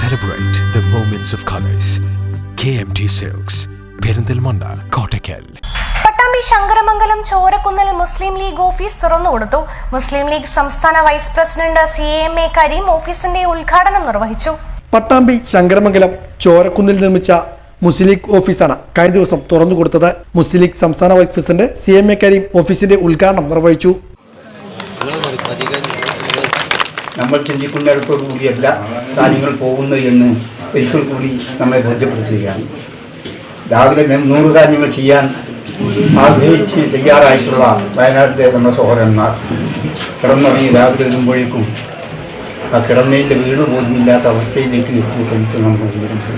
Celebrate the moments of colors. KMT Silks, Perinthalmanna Kottakkal. Pattambi Sankaramangalam ചോരക്കുന്നിൽ Muslim League office തുറന്നുകൊടുത്തു. മുസ്ലിം ലീഗ് സംസ്ഥാന vice president C M A Kareem ഓഫീസിന്റെ ഉദ്ഘാടനം നിർവഹിച്ചു. പട്ടാമ്പി ശങ്കരമംഗലം ചോരക്കുന്നിൽ നിർമ്മിച്ച മുസ്ലിം ലീഗ് ഓഫീസാണ് കഴിഞ്ഞ ദിവസം തുറന്നു കൊടുത്തത് മുസ്ലിം ലീഗ് സംസ്ഥാന vice president C M A Kareem ഓഫീസിന്റെ ഉദ്ഘാടനം നിർവഹിച്ചു. നമ്മൾ ചിന്തിക്കുന്നിടത്തോടു കൂടിയല്ല കാര്യങ്ങൾ പോകുന്നു എന്ന് ഒരിക്കൽ കൂടി നമ്മളെ ബോധ്യപ്പെടുത്തുകയാണ്. രാവിലെ നൂറ് കാര്യങ്ങൾ ചെയ്യാൻ ആഗ്രഹിച്ച് തയ്യാറായിട്ടുള്ള വയനാട്ടിലെ നമ്മുടെ സഹോദരന്മാർ കിടന്നുറങ്ങി രാവിലെ വരുമ്പോഴേക്കും ആ കിടന്നതിന്റെ വീട് പോലും ഇല്ലാത്ത അവസ്ഥയിലേക്ക് എത്തിയ ചരിത്രം നമ്മൾ ചെയ്യുന്നുണ്ട്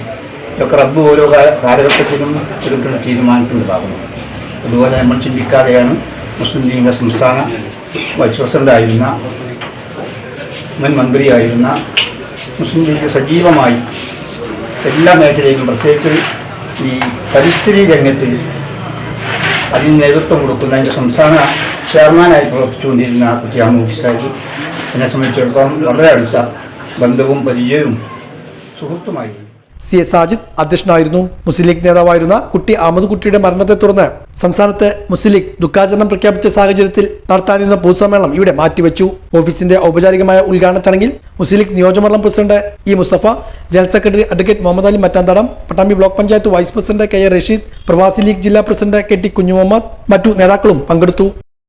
ഇതൊക്കെ റബ്ബ് ഓരോ കാലഘട്ടത്തിലും എടുക്കുന്ന തീരുമാനത്തിന്റെ ഭാഗമാണ് അതുപോലെ നമ്മൾ ചിന്തിക്കാതെയാണ് മുസ്ലിം ലീഗിന്റെ സംസ്ഥാന വൈസ് പ്രസിഡന്റായിരുന്ന മുൻ മന്ത്രിയായിരുന്ന മുസ്ലിം ലീഗ് സജീവമായി എല്ലാ മേഖലയിലും പ്രത്യേകിച്ച് ഈ പരിസ്ഥിതി രംഗത്ത് അതിന് നേതൃത്വം കൊടുക്കുന്ന അതിന്റെ സംസ്ഥാന ചെയർമാനായി പ്രവർത്തിച്ചുകൊണ്ടിരുന്ന കുട്ടിയാമ ഓഫീസായി എന്നെ സംബന്ധിച്ചിടത്തോളം വളരെ അടുത്ത ബന്ധവും പരിചയവും സുഹൃത്തുമായിരുന്നു സി എസ് സാജിദ് അധ്യക്ഷനായിരുന്നു. മുസ്ലിം ലീഗ് നേതാവായിരുന്ന കുട്ടി അഹമ്മദ് കുട്ടിയുടെ മരണത്തെ തുടർന്ന് സംസ്ഥാനത്ത് മുസ്ലിം ലീഗ് ദുഃഖാചരണം പ്രഖ്യാപിച്ച സാഹചര്യത്തിൽ നടത്താനിരുന്ന പൊതുസമ്മേളനം ഇവിടെ മാറ്റിവെച്ചു. ഓഫീസിന്റെ ഔപചാരികമായ ഉദ്ഘാടന ചടങ്ങിൽ മുസ്ലിം ലീഗ് നിയോജകമണ്ഡലം president E Musthafa general secretary advocate Muhammad Ali Mattanthadam Pattambi block panchayat vice president K A Rasheed പ്രവാസി ലീഗ് ജില്ലാ പ്രസിഡന്റ് കെ ടി കുഞ്ഞുമുഹമ്മദ് മറ്റു നേതാക്കളും പങ്കെടുത്തു.